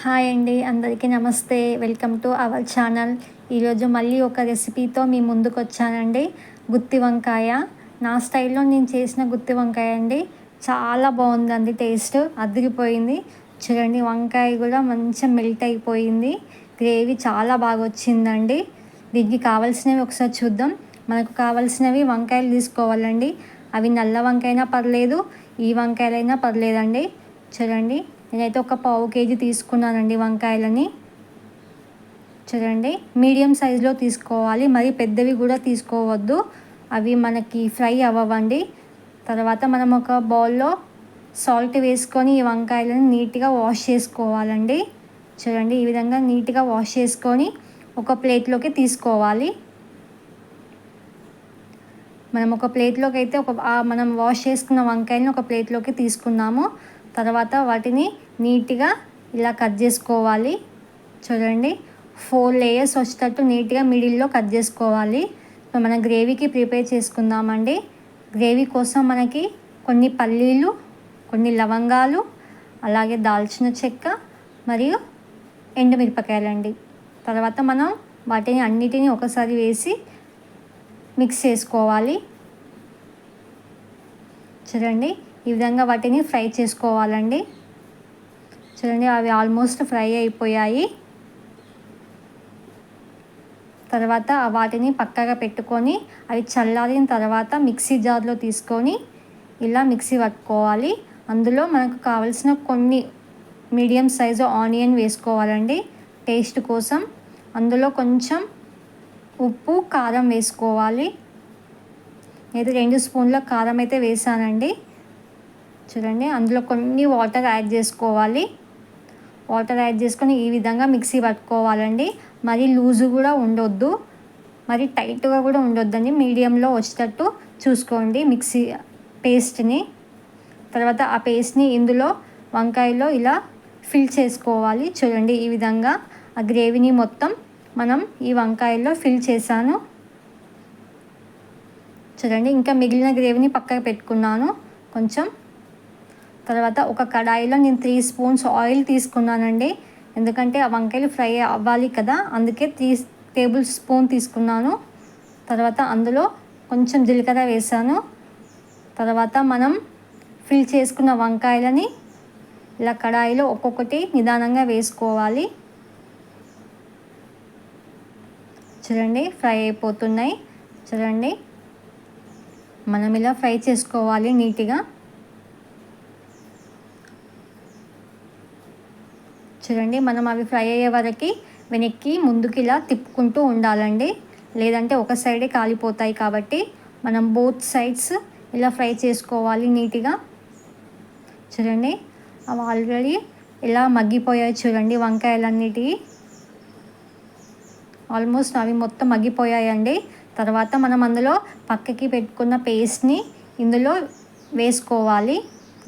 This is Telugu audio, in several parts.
హాయ్ అండి అందరికీ నమస్తే. వెల్కమ్ టు అవర్ ఛానల్ ఈరోజు మళ్ళీ ఒక రెసిపీతో మీ ముందుకు వచ్చానండి గుత్తి వంకాయ. నా స్టైల్లో నేను చేసిన గుత్తి వంకాయ అండి. చాలా బాగుందండి టేస్ట్. అదిరిపోయింది. చూడండి వంకాయ కూడా మంచిగా మెల్ట్ అయిపోయింది. గ్రేవీ చాలా బాగా వచ్చిందండి. దీనికి కావాల్సినవి ఒకసారి చూద్దాం. మనకు కావాల్సినవి వంకాయలు తీసుకోవాలండి. అవి నల్ల వంకాయనా పర్లేదు ఈ వంకాయలైనా పర్లేదండి. చూడండి. నేనైతే ఒక పావు కేజీ తీసుకున్నానండి వంకాయలని. చూడండి మీడియం సైజులో తీసుకోవాలి మరి పెద్దవి కూడా తీసుకోవద్దు. అవి మనకి ఫ్రై అవ్వండి తర్వాత మనం ఒక బౌల్లో సాల్ట్ వేసుకొని ఈ వంకాయలను నీట్గా వాష్ చేసుకోవాలండి. చూడండి ఈ విధంగా నీట్గా వాష్ చేసుకొని ఒక ప్లేట్లోకి తీసుకోవాలి. మనం ఒక ప్లేట్లోకి అయితే ఒక మనం వాష్ చేసుకున్న వంకాయలను ఒక ప్లేట్లోకి తీసుకున్నాము. తర్వాత వాటిని నీట్గా ఇలా కట్ చేసుకోవాలి. చూడండి. ఫోర్ లేయర్స్ వచ్చేటట్టు నీట్గా మిడిల్లో కట్ చేసుకోవాలి. సో మన గ్రేవీకి ప్రిపేర్ చేసుకుందామండి. గ్రేవీ కోసం మనకి కొన్ని పల్లీలు కొన్ని లవంగాలు అలాగే దాల్చిన చెక్క మరియు ఎండుమిరపకాయలండి. తర్వాత మనం వాటిని అన్నిటినీ ఒకసారి వేసి మిక్స్ చేసుకోవాలి. చూడండి. ఈ విధంగా వాటిని ఫ్రై చేసుకోవాలండి. చూడండి అవి ఆల్మోస్ట్ ఫ్రై అయిపోయాయి. తర్వాత వాటిని పక్కగా పెట్టుకొని అవి చల్లారిన తర్వాత మిక్సీ జార్లో తీసుకొని ఇలా మిక్సీ పట్టుకోవాలి. అందులో మనకు కావలసిన కొన్ని మీడియం సైజు ఆనియన్ వేసుకోవాలండి టేస్ట్ కోసం. అందులో కొంచెం ఉప్పు కారం వేసుకోవాలి. నేను రెండు స్పూన్ల కారం అయితే వేసానండి. చూడండి అందులో కొన్ని వాటర్ యాడ్ చేసుకోవాలి. వాటర్ యాడ్ చేసుకొని ఈ విధంగా మిక్సీ పట్టుకోవాలండి. మరి లూజు కూడా ఉండొద్దు. మరి టైట్గా కూడా ఉండొద్దండి. మీడియంలో వచ్చేటట్టు చూసుకోండి మిక్సీ పేస్ట్ని. తర్వాత ఆ పేస్ట్ని ఇందులో వంకాయలో ఇలా ఫిల్ చేసుకోవాలి. చూడండి ఈ విధంగా ఆ గ్రేవీని మొత్తం మనం ఈ వంకాయల్లో ఫిల్ చేశాను. చూడండి ఇంకా మిగిలిన గ్రేవీని పక్కకు పెట్టుకున్నాను. కొంచెం తర్వాత ఒక కడాయిలో నేను త్రీ స్పూన్స్ ఆయిల్ తీసుకున్నానండి. ఎందుకంటే ఆ వంకాయలు ఫ్రై అవ్వాలి కదా అందుకే త్రీ టేబుల్ స్పూన్ తీసుకున్నాను. తర్వాత అందులో కొంచెం జీలకర్ర వేసాను. తర్వాత మనం ఫిల్ చేసుకున్న వంకాయలని ఇలా కడాయిలో ఒక్కొక్కటి నిదానంగా వేసుకోవాలి. చూడండి ఫ్రై అయిపోతున్నాయి. చూడండి మనం ఇలా ఫ్రై చేసుకోవాలి నీట్గా. చూడండి మనం అవి ఫ్రై అయ్యే వరకు వెనక్కి ముందుకి ఇలా తిప్పుకుంటూ ఉండాలండి. లేదంటే ఒక సైడే కాలిపోతాయి కాబట్టి మనం బోత్ సైడ్స్ ఇలా ఫ్రై చేసుకోవాలి నీట్గా. చూడండి అవి ఆల్రెడీ ఇలా మగ్గిపోయాయి చూడండి వంకాయలన్నిటివి ఆల్మోస్ట్ అవి మొత్తం మగ్గిపోయాయండి. తర్వాత మనం అందులో పక్కకి పెట్టుకున్న పేస్ట్ని ఇందులో వేసుకోవాలి.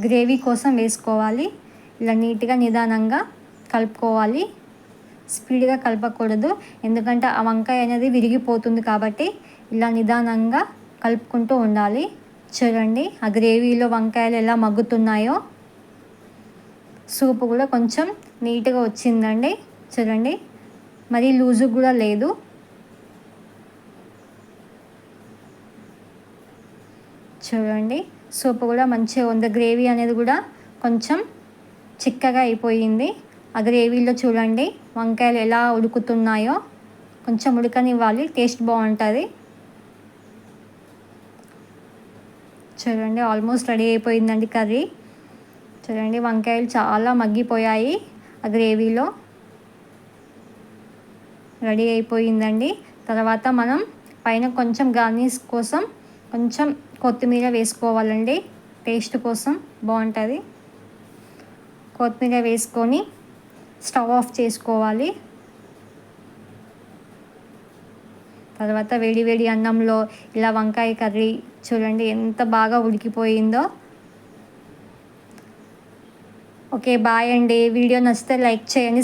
గ్రేవీ కోసం వేసుకోవాలి. ఇలా నీట్గా నిదానంగా కలుపుకోవాలి. స్పీడ్గా కలపకూడదు. ఎందుకంటే ఆ వంకాయ అనేది విరిగిపోతుంది కాబట్టి ఇలా నిదానంగా కలుపుకుంటూ ఉండాలి. చూడండి ఆ గ్రేవీలో వంకాయలు ఎలా మగ్గుతున్నాయో. సూప్ కూడా కొంచెం నీట్గా వచ్చిందండి. చూడండి మరీ లూజు కూడా లేదు. చూడండి సూప్ కూడా మంచిగా ఉంది. గ్రేవీ అనేది కూడా కొంచెం చిక్కగా అయిపోయింది. ఆ గ్రేవీలో చూడండి. వంకాయలు ఎలా ఉడుకుతున్నాయో కొంచెం ఉడకనివ్వాలి. టేస్ట్ బాగుంటుంది. చూడండి ఆల్మోస్ట్ రెడీ అయిపోయిందండి కర్రీ. చూడండి వంకాయలు చాలా మగ్గిపోయాయి ఆ గ్రేవీలో రెడీ అయిపోయిందండి. తర్వాత మనం పైన కొంచెం గార్నిష్ కోసం కొంచెం కొత్తిమీర వేసుకోవాలండి. టేస్ట్ కోసం బాగుంటుంది. కొత్తిమీర వేసుకొని స్టవ్ ఆఫ్ చేసుకోవాలి. తర్వాత వేడి వేడి అన్నంలో ఇలా వంకాయ కర్రీ చూడండి ఎంత బాగా ఉడికిపోయిందో. ఓకే బాయ్ అండి. వీడియో నచ్చితే లైక్ చేయండి